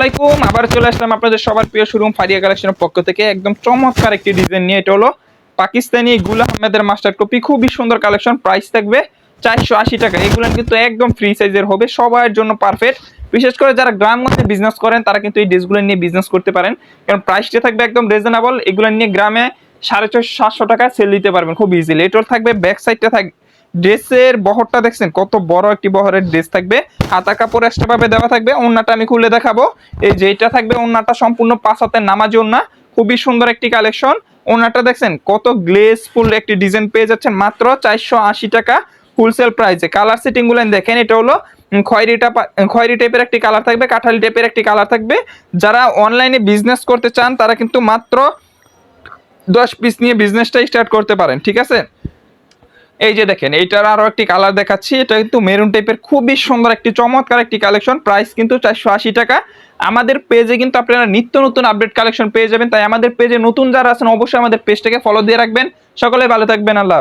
আলাইকুম আবার চলে আসলাম আপনাদের সবার প্রিয় শোরুম ফারিয়া কালেকশনের পক্ষ থেকে। একদম চমৎকার একটি ডিজাইন নিয়ে, এটা হলো পাকিস্তানি গুলা আহমেদের মাস্টার কপি খুবই সুন্দর কালেকশন প্রাইস থাকবে চারশো আশি টাকা। এগুলো কিন্তু একদম ফ্রি সাইজের হবে, সবার জন্য পারফেক্ট বিশেষ করে যারা গ্রামগঞ্জে বিজনেস করেন, তারা কিন্তু এই ড্রেসগুলো নিয়ে বিজনেস করতে পারেন। কারণ প্রাইসটা থাকবে একদম রিজনেবল এগুলো নিয়ে গ্রামে সাড়ে ছশো সাতশো টাকায় সেল দিতে পারবেন খুব ইজিলি এটার থাকবে ব্যাক সাইডটা থাকবে ড্রেসের বহরটা দেখছেন, কত বড় একটি বহরের ড্রেস থাকবে। হাতা কাপড় এক্সট্রা ভাবে দেওয়া থাকবে, ওন্নাটা আমি খুলে দেখাবো। এই যেটা থাকবে, ওন্নাটা সম্পূর্ণ পাঁচ হাতের নামাজ ওন্না, খুবই সুন্দর একটি কালেকশন। ওন্নাটা দেখছেন, কত গ্লেসফুল একটি ডিজাইন পেয়ে যাচ্ছেন, মাত্র চারশো আশি টাকা হোলসেল প্রাইসে কালার সেটিংগুলো দেখেন, এটা হলো খয়েরিটা খয়েরি টাইপের একটি কালার থাকবে, কাঁঠালি টাইপের একটি কালার থাকবে। যারা অনলাইনে বিজনেস করতে চান, তারা কিন্তু মাত্র দশ পিস নিয়ে বিজনেসটা স্টার্ট করতে পারেন, ঠিক আছে? এই যে দেখেন, এইটার আরও একটি কালার দেখাচ্ছি। এটা কিন্তু মেরুন টাইপের খুবই সুন্দর একটি, চমৎকার একটি কালেকশন প্রাইস কিন্তু চারশো আশি টাকা। আমাদের পেজে কিন্তু আপনারা নিত্য নতুন আপডেট কালেকশন পেয়ে যাবেন। তাই আমাদের পেজে নতুন যারা আছেন, অবশ্যই আমাদের পেজটাকে ফলো দিয়ে রাখবেন। সকলে ভালো থাকবেন। আল্লাহ।